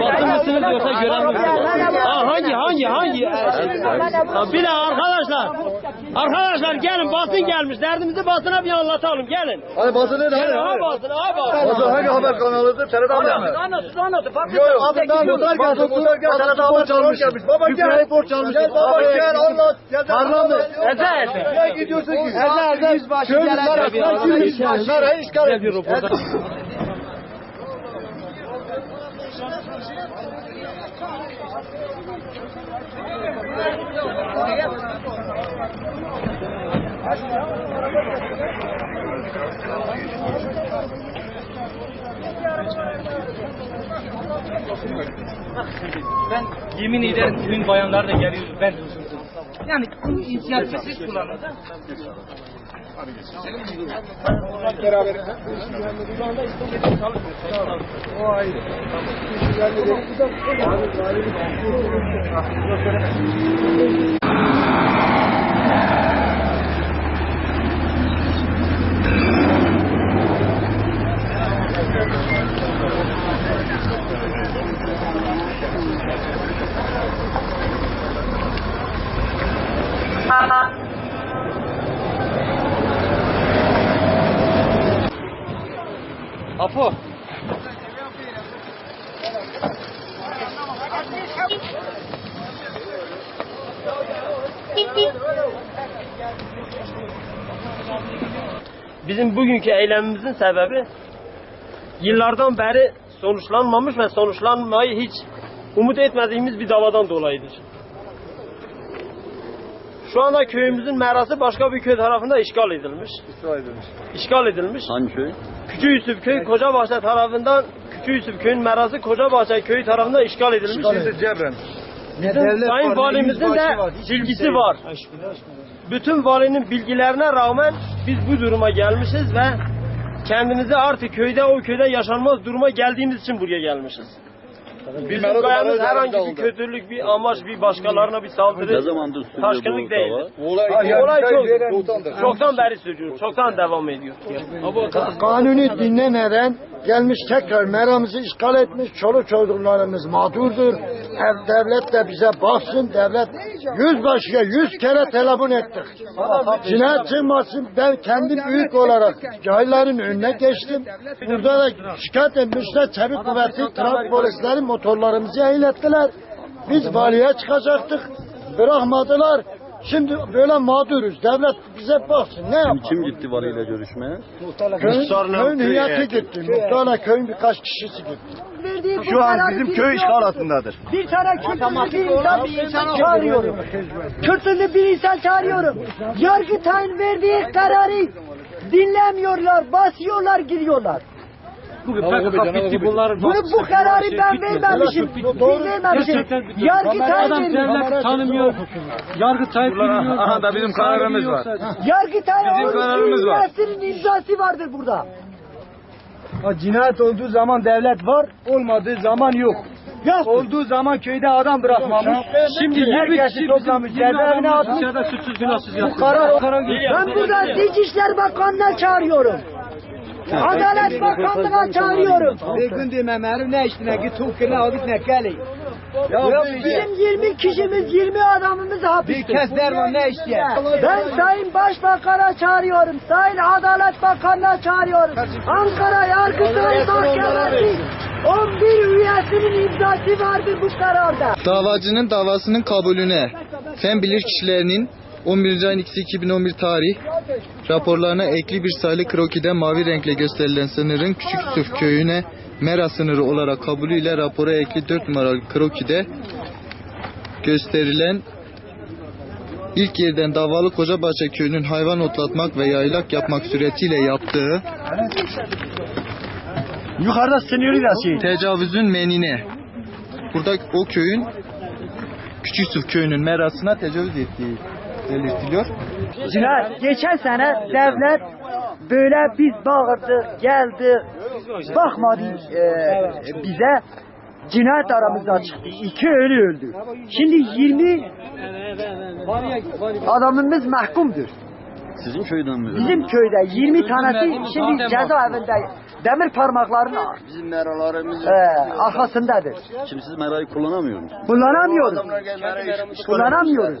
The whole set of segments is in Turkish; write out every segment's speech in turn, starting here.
Batın mısınız yoksa göremiyorum. Aa, hangi hangi hangi? Ha, bir de arkadaşlar. Arkadaşlar gelin basın gelmiş. Derdimizi basına bir anlatalım gelin. Hani basın ne Gelin ha basın ha basın. Basın hangi haber kanalıdır? Haber mi? Anlatın anlatın. Fark Yok yok. Abi muhtar geldi. Muhtar geldi. TRT Haber borç almış. Baba gel. Yüklere borç almış. Gel baba gel anlat. Gel Tarlamı. Eze eze. Nereye gidiyorsun ki? Eze eze. Yüzbaşı gelecek. Yüzbaşı. Nereye işgal Güzel bir ediyorsun? Ben yemin ederim tüm bayanlar da geliyor. Ben yani bu inisiyatifi siz kullanın. Apo. Bizim bugünkü eylemimizin sebebi yıllardan beri sonuçlanmamış ve sonuçlanmayı hiç umut etmediğimiz bir davadan dolayıdır. Şu anda köyümüzün merası başka bir köy tarafından işgal edilmiş. İsrail demiş. İşgal edilmiş. Hangi köy? Küçük Yusuf köy Kocabahçe tarafından Küçük Yusuf köyün merası Kocabahçe köyü tarafından işgal edilmiş. Şimdi Cebren. Bizim Sayın Valimizin de bilgisi var. Bütün valinin bilgilerine rağmen biz bu duruma gelmişiz ve kendimizi artık köyde o köyde yaşanmaz duruma geldiğimiz için buraya gelmişiz. Bizim gayemiz merhaba, herhangi bir kötülük, bir amaç, bir başkalarına bir saldırı, Ne zamandır sürüyor taşkınlık bu değildir. Olay, Olay çok, Sultan'dır. çoktan beri sürüyor, çoktan devam ediyor. Kanuni dinlemeden gelmiş tekrar meramızı işgal etmiş. Çoluk çocuklarımız mağdurdur. Ev, devlet de bize baksın. Devlet yüzbaşıya yüz kere telefon ettik. Cinayet çıkmasın. Ben kendim büyük olarak cahillerin önüne geçtim. Burada da şikayet etmişler. Çevik kuvveti, trafik polisleri motorlarımızı eğlettiler. Biz valiye çıkacaktık. Bırakmadılar. Şimdi böyle mağduruz. Devlet bize baksın. Ne yapalım? Kim gitti valiyle görüşmeye? Köyün, köyün heyeti gitti. Muhtarla köyün birkaç kişisi gitti. Şu an bizim köy işgal altındadır. Bir tane Kürt'ünü bir insan, bir insan çağırıyorum. Kürt'ünü bir insan çağırıyorum. Yargıtay'ın verdiği kararı dinlemiyorlar, basıyorlar, gidiyorlar. Bugün PKK bitti bunlar. Bunu bu kararı ben vermemişim. Biz vermemişim. Yargıtay Adam veriyor. devlet tanımıyor. Yargıtay bilmiyor. Aha da bizim kararımız var. Yargıtay Bizim kararımız var. üyesinin imzası vardır burada. Cinayet olduğu zaman devlet var, olmadığı zaman yok. Yok. Olduğu zaman köyde adam bırakmamış. Şimdi 20 Herkesi kişi toplamış, bizim 20 cezaevine atmış. içeride suçsuz günahsız yatıyor. karar-. Ben burada Dışişler Bakanı'na çağırıyorum. Adalet Bakanlığı'na çağırıyorum. Gündü memeru ne işine git tukine adık ne keli. Bizim 20 kişimiz, 20 adamımız hapiste. Kes derman ne istiyor? Ben Sayın Başbakan'a çağırıyorum. Sayın Adalet Bakanı'na çağırıyorum. Ankara Yargıtay Mahkemesi 11 üyesinin imzası vardır bu kararda. Davacının davasının kabulüne fen bilir kişilerinin 11. ayın 2'si 2011 tarih raporlarına ekli bir sayılı krokide mavi renkle gösterilen sınırın Küçük Yusuf köyüne Mera sınırı olarak kabulüyle rapora ekli 4 numaralı krokide gösterilen ilk yerden davalı Kocabahçe köyünün hayvan otlatmak ve yaylak yapmak suretiyle yaptığı Yukarıda sınırı da şey. tecavüzün menine. Burada o köyün Küçük Yusuf köyünün merasına tecavüz ettiği belirtiliyor. Cinayet. Geçen sene devlet böyle biz bağırdık, geldi, bakmadı e, bize. Cinayet aramızda çıktı. İki ölü öldü. Şimdi 20 adamımız mahkumdur. Sizin köyden mi? Bizim köyde 20 tanesi şimdi cezaevinde demir parmaklarının Bizim meralarımız e, arkasındadır. Şimdi siz merayı kullanamıyor musunuz? Kullanamıyoruz. Kullanamıyoruz.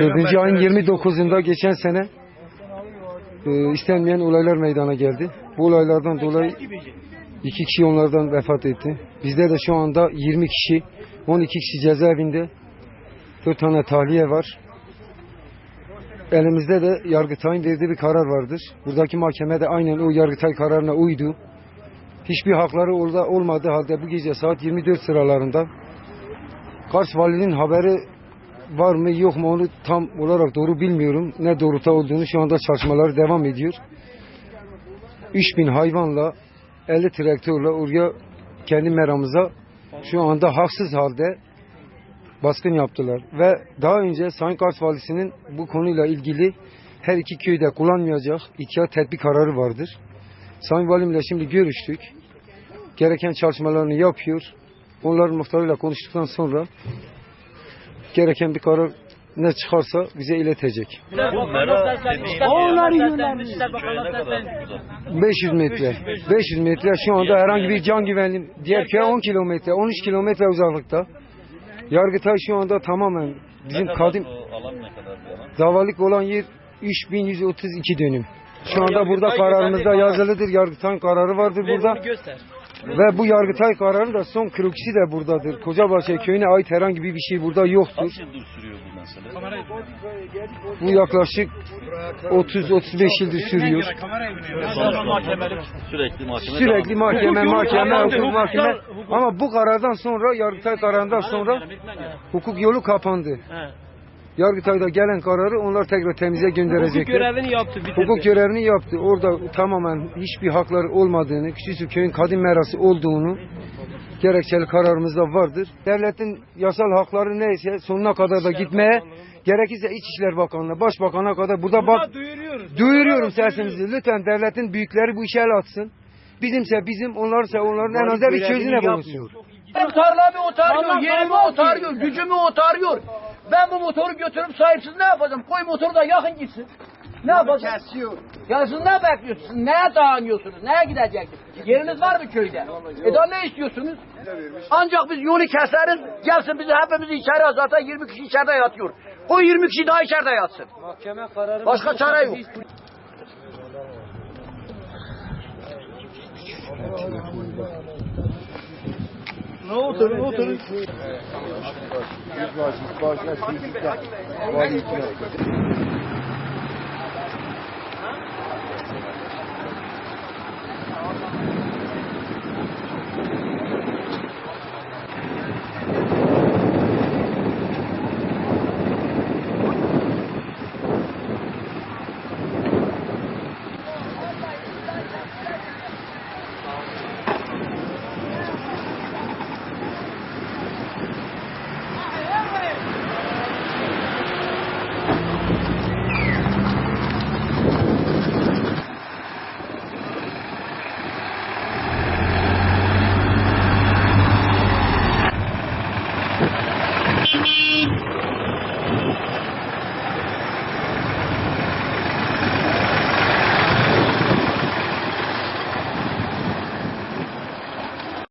Dördüncü ayın 29'unda geçen sene e, istenmeyen olaylar meydana geldi. Bu olaylardan dolayı iki kişi onlardan vefat etti. Bizde de şu anda 20 kişi, 12 kişi cezaevinde, 4 tane tahliye var. Elimizde de Yargıtay'ın verdiği bir karar vardır. Buradaki mahkeme de aynen o Yargıtay kararına uydu. Hiçbir hakları orada olmadığı halde bu gece saat 24 sıralarında Kars Valinin haberi var mı yok mu onu tam olarak doğru bilmiyorum. Ne doğrultuda olduğunu şu anda çalışmaları devam ediyor. 3000 hayvanla 50 traktörle oraya kendi meramıza şu anda haksız halde baskın yaptılar. Ve daha önce Sayın Kars Valisi'nin bu konuyla ilgili her iki köyde kullanmayacak ihtiyat tedbir kararı vardır. Sayın Valimle şimdi görüştük. Gereken çalışmalarını yapıyor. Onların muhtarıyla konuştuktan sonra gereken bir karar ne çıkarsa bize iletecek. Onları yiyorlar. 500 metre. 500 metre şu anda herhangi bir can güvenliği diğer köye 10 kilometre, 13 kilometre uzaklıkta. Yargıtay şu anda tamamen bizim kadim davalık olan yer 3132 dönüm. Şu anda burada kararımızda yazılıdır. Yargıtay'ın kararı vardır burada. Ve bu Yargıtay kararının da son krokisi de buradadır. Kocabaşı köyüne ait herhangi bir şey burada yoktur. Kaç yıldır sürüyor bu mesele? Bu yaklaşık 30-35 yıldır sürüyor. Sürekli mahkeme Sürekli mahkeme, mahkeme, Hukuk- mahkeme. Ama bu karardan sonra, Yargıtay kararından sonra hukuk yolu kapandı. Yargıtay'da gelen kararı onlar tekrar temize Hukuk gönderecekler. görevini yaptı. bitirdi. Hukuk görevini yaptı. Orada tamamen hiçbir hakları olmadığını, Küçüsü köyün kadim merası olduğunu gerekçeli kararımızda vardır. Devletin yasal hakları neyse sonuna kadar da gitmeye gerekirse İçişler Bakanlığı, Başbakan'a kadar burada bak Duyuruyoruz. Duyuruyorum sesimizi. Lütfen devletin büyükleri bu işe el atsın. Bizimse bizim, onlarsa onların en azından bir çözüne bulunsun. Tarlamı otarıyor, yerimi otarıyor, gücümü otarıyor. Ben bu motoru götürüp sahipsiz ne yapacağım? Koy motoru da yakın gitsin. Ne yapacağım? Kesiyor. Ya siz ne bekliyorsunuz? Neye dayanıyorsunuz? Neye gideceksiniz? Yeriniz var mı köyde? E daha ne istiyorsunuz? Ancak biz yolu keseriz, gelsin bizi hepimizi içeri at. Zaten 20 kişi içeride yatıyor. O 20 kişi daha içeride yatsın. Başka çare yok. Ne oturun oturun. Yüzbaşı, başına, sizlikte. Vali ikna.